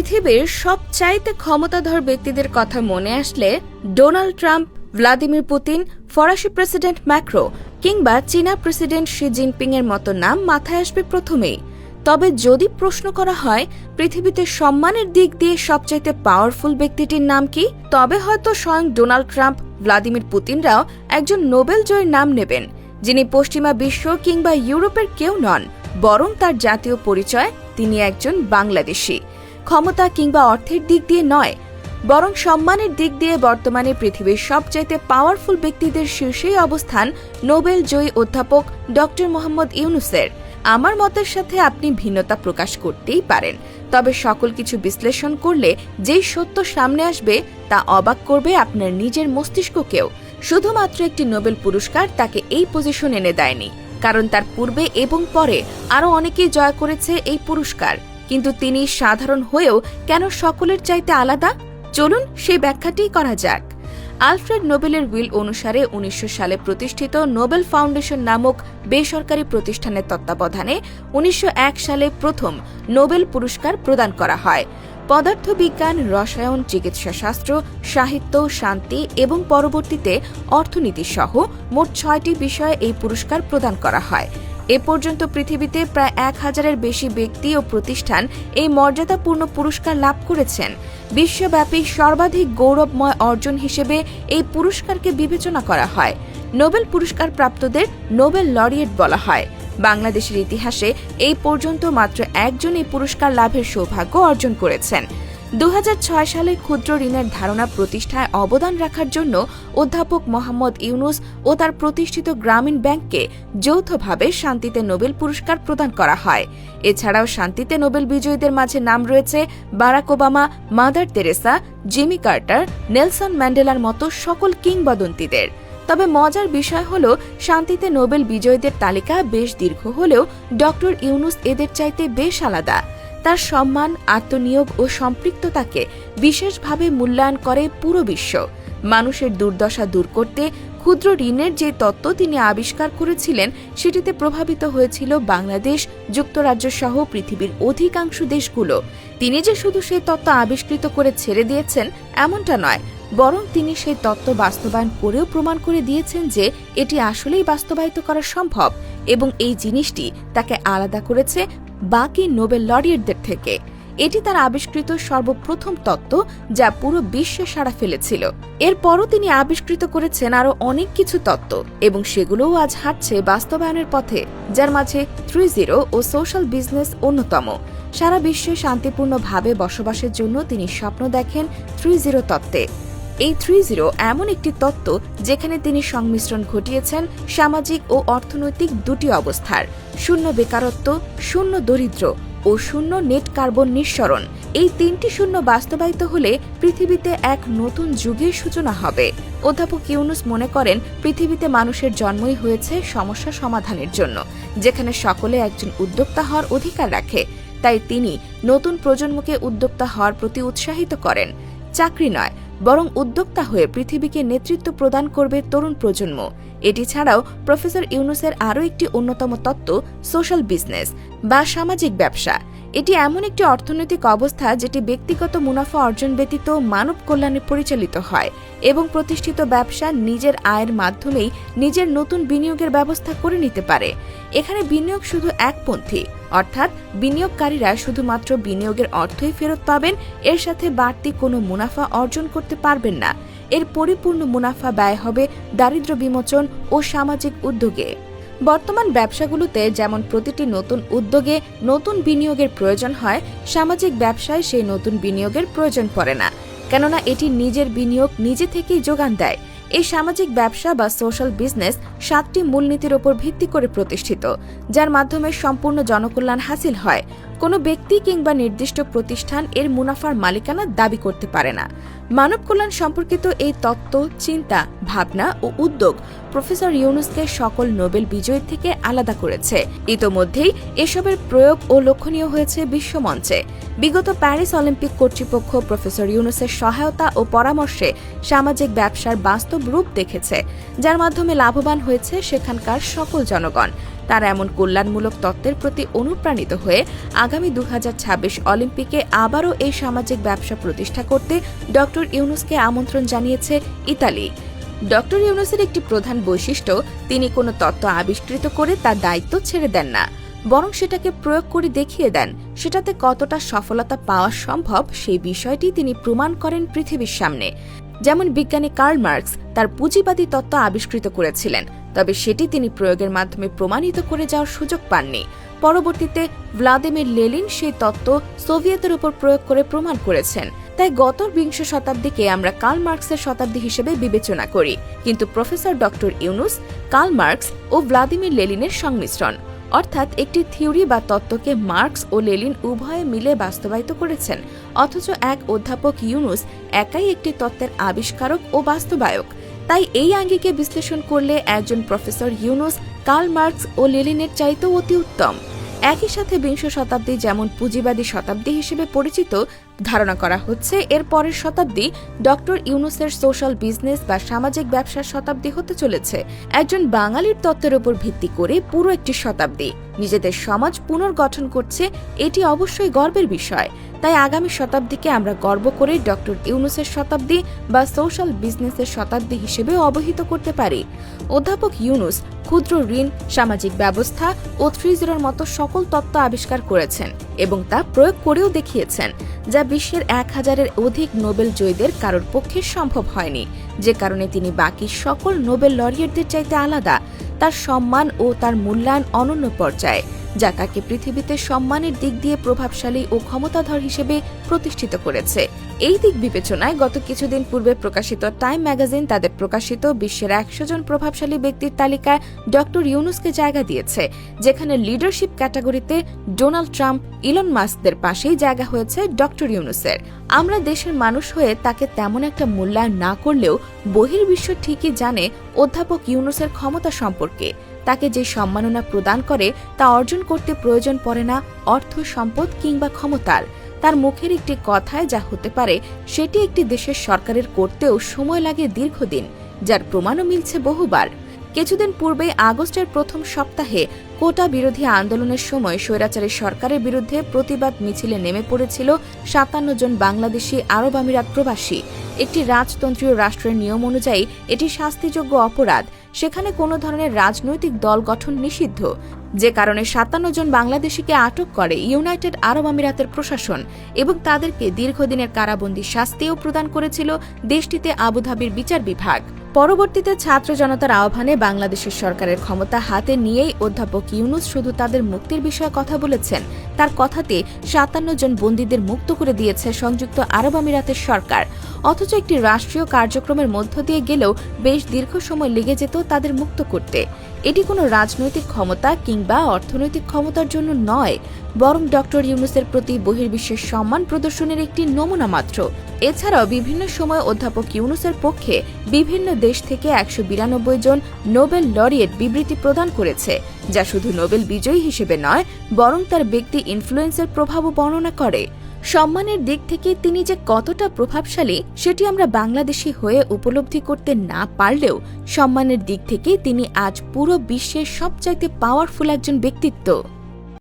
পৃথিবীর সবচাইতে ক্ষমতাধর ব্যক্তিদের কথা মনে আসলে ডোনাল্ড ট্রাম্প, ভ্লাদিমির পুতিন, ফরাসি প্রেসিডেন্ট ম্যাক্রো কিংবা চীনা প্রেসিডেন্ট শি জিনপিং এর মতো নাম মাথায় আসবে প্রথমেই। তবে যদি প্রশ্ন করা হয়, পৃথিবীতে সম্মানের দিক দিয়ে সবচাইতে পাওয়ারফুল ব্যক্তিটির নাম কি? তবে হয়তো স্বয়ং ডোনাল্ড ট্রাম্প, ভ্লাদিমির পুতিনরাও একজন নোবেল জয়ের নাম নেবেন, যিনি পশ্চিমা বিশ্ব কিংবা ইউরোপের কেউ নন, বরং তার জাতীয় পরিচয় তিনি একজন বাংলাদেশী। ক্ষমতা কিংবা অর্থের দিক দিয়ে নয়, বরং সম্মানের দিক দিয়ে বর্তমানে পৃথিবীর সবচাইতে পাওয়ারফুল ব্যক্তিদের শীর্ষেই অবস্থান নোবেল জয়ী অধ্যাপক ডক্টর মোহাম্মদ ইউনুসের। আমার মতের সাথে আপনি ভিন্নতা প্রকাশ করতেই পারেন, তবে সকল কিছু বিশ্লেষণ করলে যেই সত্য সামনে আসবে তা অবাক করবে আপনার নিজের মস্তিষ্ককেও। শুধুমাত্র একটি নোবেল পুরস্কার তাকে এই পজিশন এনে দেয়নি, কারণ তার পূর্বে এবং পরে আরও অনেকেই জয় করেছে এই পুরস্কার। কিন্তু তিনি সাধারণ হয়েও কেন সকলের চাইতে আলাদা? চলুন সেই ব্যাখ্যাটি করা যাক। আলফ্রেড নোবেলের উইল অনুসারে উনিশশো সালে প্রতিষ্ঠিত নোবেল ফাউন্ডেশন নামক বেসরকারি প্রতিষ্ঠানের তত্ত্বাবধানে উনিশশো এক সালে প্রথম নোবেল পুরস্কার প্রদান করা হয়। পদার্থবিজ্ঞান, রসায়ন, চিকিৎসাশাস্ত্র, সাহিত্য, শান্তি এবং পরবর্তীতে অর্থনীতি সহ মোট ছয়টি বিষয়ে এই পুরস্কার প্রদান করা হয়। এ পর্যন্ত পৃথিবীতে প্রায় এক হাজারের বেশি ব্যক্তি ও প্রতিষ্ঠান এই মর্যাদাপূর্ণ পুরস্কার লাভ করেছেন। বিশ্বব্যাপী সর্বাধিক গৌরবময় অর্জন হিসেবে এই পুরস্কারকে বিবেচনা করা হয়। নোবেল পুরস্কার প্রাপ্তদের নোবেল লরিয়েট বলা হয়। বাংলাদেশের ইতিহাসে এই পর্যন্ত মাত্র একজন এই পুরস্কার লাভের সৌভাগ্য অর্জন করেছেন। দু হাজার ছয় সালে ক্ষুদ্র ঋণের ধারণা প্রতিষ্ঠায় অবদান রাখার জন্য অধ্যাপক মোহাম্মদ ইউনুস ও তার প্রতিষ্ঠিত গ্রামীণ ব্যাংককে যৌথভাবে শান্তিতে নোবেল পুরস্কার প্রদান করা হয়। এছাড়াও শান্তিতে নোবেল বিজয়ীদের মাঝে নাম রয়েছে Barack Obama, Mother Teresa, Jimmy Carter, Nelson ম্যান্ডেলার মতো সকল কিংবদন্তিদের। তবে মজার বিষয় হল, শান্তিতে নোবেল বিজয়ীদের তালিকা বেশ দীর্ঘ হলেও ডক্টর ইউনুস এদের চাইতে বেশ আলাদা। তার সম্মান, আত্মনিয়োগ ও সম্পৃক্ততাকে বিশেষভাবে মূল্যায়ন করে পুরো বিশ্ব। মানুষের দুর্দশা দূর করতে ক্ষুদ্র ঋণের যে তত্ত্ব তিনি আবিষ্কার করেছিলেন, সেটিতে প্রভাবিত হয়েছিল বাংলাদেশ, যুক্তরাজ্য সহ পৃথিবীর অধিকাংশ দেশগুলো। তিনি যে শুধু সেই তত্ত্ব আবিষ্কৃত করে ছেড়ে দিয়েছেন, এমনটা নয়, বরং তিনি সেই তত্ত্ব বাস্তবায়ন করেও প্রমাণ করে দিয়েছেন যে এটি আসলেই বাস্তবায়িত করা সম্ভব এবং এই জিনিসটি তাকে আলাদা করেছে বাকি নোবেল লরিয়েটদের থেকে। এটি তার আবিষ্কৃত সর্বপ্রথম তত্ত্ব যা পুরো বিশ্বে সাড়া ফেলেছিল। এরপরও তিনি আবিষ্কৃত করেছেন আরও অনেক কিছু তত্ত্ব এবং সেগুলোও আজ হাঁটছে বাস্তবায়নের পথে, যার মাঝে থ্রি জিরো ও সোশ্যাল বিজনেস অন্যতম। সারা বিশ্বে শান্তিপূর্ণভাবে বসবাসের জন্য তিনি স্বপ্ন দেখেন থ্রি জিরো তত্ত্বে। এই থ্রি জিরো এমন একটি তত্ত্ব যেখানে তিনি সংমিশ্রণ ঘটিয়েছেন সামাজিক ও অর্থনৈতিক দুটি অবস্থার, শূন্য বেকারত্ব, শূন্য দরিদ্র ও শূন্য নেট কার্বন নিঃসরণ। এই তিনটি শূন্য বাস্তবায়িত হলে পৃথিবীতে এক নতুন যুগের সূচনা হবে। অধ্যাপক ইউনুস মনে করেন, পৃথিবীতে মানুষের জন্মই হয়েছে সমস্যা সমাধানের জন্য, যেখানে সকলে একজন উদ্যোক্তা হওয়ার অধিকার রাখে। তাই তিনি নতুন প্রজন্মকে উদ্যোক্তা হওয়ার প্রতি উৎসাহিত করেন। চাকরি নয় বরং উদ্যোক্তা হয়ে পৃথিবীকে নেতৃত্ব প্রদান করবে তরুণ প্রজন্ম। এটি ছাড়াও প্রফেসর ইউনুসের আরও একটি অন্যতম তত্ত্ব, সোশ্যাল বিজনেস বা সামাজিক ব্যবসা। এটি এমন একটি অর্থনৈতিক অবস্থা যেটি ব্যক্তিগত মুনাফা অর্জন ব্যতীত মানব কল্যাণে পরিচালিত হয় এবং প্রতিষ্ঠিত ব্যবসা নিজের আয়ের মাধ্যমেই নিজের নতুন বিনিয়োগের ব্যবস্থা করে নিতে পারে। এখানে বিনিয়োগ শুধু একপন্থী অর্থাৎ বিনিয়োগকারীরা শুধুমাত্র বিনিয়োগের অর্থই ফেরত পাবেন, এর সাথে বাড়তি কোনো মুনাফা অর্জন করতে পারবেন না। এর পরিপূর্ণ মুনাফা ব্যয় হবে দারিদ্র বিমোচন ও সামাজিক উদ্যোগে। বর্তমান ব্যবসাগুলোতে যেমন প্রতিটি নতুন উদ্যোগে নতুন বিনিয়োগের প্রয়োজন হয়, সামাজিক ব্যবসায় সেই নতুন বিনিয়োগের প্রয়োজন পড়ে না। কেননা এটি নিজের বিনিয়োগ নিজে থেকেই যোগান দেয়। এই সামাজিক ব্যবসা বা সোশ্যাল বিজনেস সাতটি মূলনীতির ওপর ভিত্তি করে প্রতিষ্ঠিত, যার মাধ্যমে সম্পূর্ণ জনকল্যাণ হাসিল হয়। কোনো ব্যক্তি কিংবা নির্দিষ্ট প্রতিষ্ঠান এর মুনাফার মালিকানা দাবি করতে পারে না। মানব কল্যাণ সম্পর্কিত এই তত্ত্ব, চিন্তা, ভাবনা ও উদ্যোগ প্রফেসর ইউনুসকে সকল নোবেল বিজয়ী থেকে আলাদা করেছে। ইতোমধ্যেই এসবের প্রয়োগ ও লক্ষণীয় হয়েছে বিশ্বমঞ্চে বিগত প্যারিস অলিম্পিক কর্তৃপক্ষ প্রফেসর ইউনুসের সহায়তা ও পরামর্শে সামাজিক ব্যবসার বাস্তব রূপ দেখেছে, যার মাধ্যমে লাভবান হয়েছে সেখানকার সকল জনগণ। তারা এমন কল্যাণমূলক তত্ত্বের প্রতি অনুপ্রাণিত হয়ে আগামী দুহাজার ছাব্বিশ অলিম্পিকে আবারও এই সামাজিক ব্যবসা প্রতিষ্ঠা করতে ডক্টর ইউনুসকে আমন্ত্রণ জানিয়েছে ইতালি। ডক্টর ইউনুসের একটি প্রধান বৈশিষ্ট্য, তিনি কোনো তত্ত্ব আবিষ্কৃত করে তার দায়িত্ব ছেড়ে দেন না, বরং সেটাকে প্রয়োগ করে দেখিয়ে দেন, সেটাতে কতটা সফলতা পাওয়া সম্ভব সেই বিষয়টি তিনি প্রমাণ করেন পৃথিবীর সামনে। যেমন বিজ্ঞানী কার্ল মার্কস তার পুঁজিবাদী তত্ত্ব আবিষ্কৃত করেছিলেন, তবে সেটি তিনি প্রয়োগের মাধ্যমে প্রমাণিত করে যাওয়ার সুযোগ পাননি। পরবর্তীতে ভ্লাদিমির লেলিন সেই তত্ত্ব সোভিয়েতের উপর প্রয়োগ করে প্রমাণ করেছেন। তাই গত বিংশ শতাব্দীকে আমরা কার্ল মার্কসের শতাব্দী হিসেবে বিবেচনা করি। কিন্তু professor doctor Yunus, Karl Marx ও ভ্লাদিমির লেলিনের সংমিশ্রণ। অর্থাৎ একটি থিওরি বা তত্ত্বকে মার্কস ও লেলিন উভয়ে মিলে বাস্তবায়িত করেছেন, অথচ এক অধ্যাপক ইউনুস একাই একটি তত্ত্বের আবিষ্কারক ও বাস্তবায়ক। তাই এই আঙ্গিকে বিশ্লেষণ করলে একজন প্রফেসর ইউনুস, কার্ল মার্কস ও লেলিনের চাইতেও অতি উত্তম। একই সাথে বিংশ শতাব্দী যেমন পুঁজিবাদী শতাব্দী হিসেবে পরিচিত, ধারণা করা হচ্ছে এর পরের শতাব্দী ডক্টর ইউনুসের সোশ্যাল বিজনেস বা সামাজিক ব্যবসার শতাব্দী হতে চলেছে। একজন বাঙালির তত্ত্বের উপর ভিত্তি করে পুরো একটি শতাব্দী। নিজেদের সমাজ পুনর্গঠন করছে, এটি অবশ্যই গর্বের বিষয়। তাই আগামী শতাব্দীকে আমরা গর্ব করে ডক্টর ইউনুসের শতাব্দী বা সোশ্যাল বিজনেসের শতাব্দী হিসেবে অবহিত করতে পারি। অধ্যাপক ইউনুস ক্ষুদ্র ঋণ, সামাজিক ব্যবস্থা ও থ্রি জিরোর মতো সকল তত্ত্ব আবিষ্কার করেছেন এবং তা প্রয়োগ করেও দেখিয়েছেন, যা বিশ্বের এক হাজারের অধিক নোবেল জয়ীদের কারোর পক্ষে সম্ভব হয়নি। যে কারণে তিনি বাকি সকল নোবেল লরিয়েটদের চাইতে আলাদা। তার সম্মান ও তার মূল্যায়ন অনন্য পর্যায়ে। যা তাকে পৃথিবীতে সম্মানের দিক দিয়ে প্রভাবশালী ও ক্ষমতাধর হিসেবে প্রতিষ্ঠিত করেছে। এই দিক বিবেচনায় গত কিছুদিন পূর্বে প্রকাশিত টাইম ম্যাগাজিন তাদের প্রকাশিত বিশ্বের একশো জন প্রভাবশালী ব্যক্তির তালিকায় ডক্টর ইউনুসকে জায়গা দিয়েছে, যেখানে লিডারশিপ ক্যাটাগরিতে ডোনাল্ড ট্রাম্প, ইলন মাস্কদের পাশেই জায়গা হয়েছে ডক্টর ইউনুসের। আমরা দেশের মানুষ হয়ে তাকে তেমন একটা মূল্যায়ন না করলেও বহির্বিশ্ব ঠিকই জানে অধ্যাপক ইউনুসের ক্ষমতা সম্পর্কে। তাকে যে সম্মাননা প্রদান করে তা অর্জন করতে প্রয়োজন পড়ে না অর্থ সম্পদ কিংবা ক্ষমতার। তার মুখের একটি কথায় যা হতে পারে সেটি একটি দেশের সরকারের করতেও সময় লাগে দীর্ঘদিন, যার প্রমাণও মিলছে বহুবার। কিছুদিন পূর্বে আগস্টের প্রথম সপ্তাহে কোটা বিরোধী আন্দোলনের সময় স্বৈরাচারী সরকারের বিরুদ্ধে প্রতিবাদ মিছিলে নেমে পড়েছিল সাতান্ন জন বাংলাদেশি আরব আমিরাত প্রবাসী। একটি রাজতন্ত্রীয় রাষ্ট্রের নিয়ম অনুযায়ী এটি শাস্তিযোগ্য অপরাধ সেখানে কোনো ধরনের রাজনৈতিক দল গঠন নিষিদ্ধ, যে কারণে সাতান্ন জন বাংলাদেশিকে আটক করে ইউনাইটেড আরব আমিরাতের প্রশাসন এবং তাদেরকে দীর্ঘদিনের কারাবন্দী শাস্তিও প্রদান করেছিল দেশটিতে আবুধাবির বিচার বিভাগ। পরবর্তীতে ছাত্র জনতার আহ্বানে বাংলাদেশের সরকারের ক্ষমতা হাতে নিয়েই অধ্যাপক ইউনুস শুধু তাদের মুক্তির বিষয়ে কথা বলেছেন তার কথাতে সাতান্ন জন বন্দীদের মুক্ত করে দিয়েছে সংযুক্ত আরব আমিরাতের সরকার। অথচ একটি রাষ্ট্রীয় কার্যক্রমের মধ্য দিয়ে গেলেও বেশ দীর্ঘ সময় লেগে যেত তাদের মুক্ত করতে। এটি কোনো রাজনৈতিক ক্ষমতা কিংবা অর্থনৈতিক ক্ষমতার জন্য নয়, বরং ডক্টর ইউনুসের প্রতি বহির্বিশ্বের সম্মান প্রদর্শনের একটি নমুনা মাত্র। এছাড়াও বিভিন্ন সময় অধ্যাপক ইউনুসের পক্ষে বিভিন্ন দেশ থেকে একশো বিরানব্বই জন নোবেল লরিয়েট বিবৃতি প্রদান করেছে। যা শুধু নোবেল বিজয়ী হিসেবে নয়, বরং তার ব্যক্তি ইনফ্লুয়েন্সের প্রভাবও বর্ণনা করে। সম্মানের দিক থেকে তিনি যে কতটা প্রভাবশালী, সেটি আমরা বাংলাদেশি হয়ে উপলব্ধি করতে না পারলেও সম্মানের দিক থেকে তিনি আজ পুরো বিশ্বের সবচাইতে পাওয়ারফুল একজন ব্যক্তিত্ব।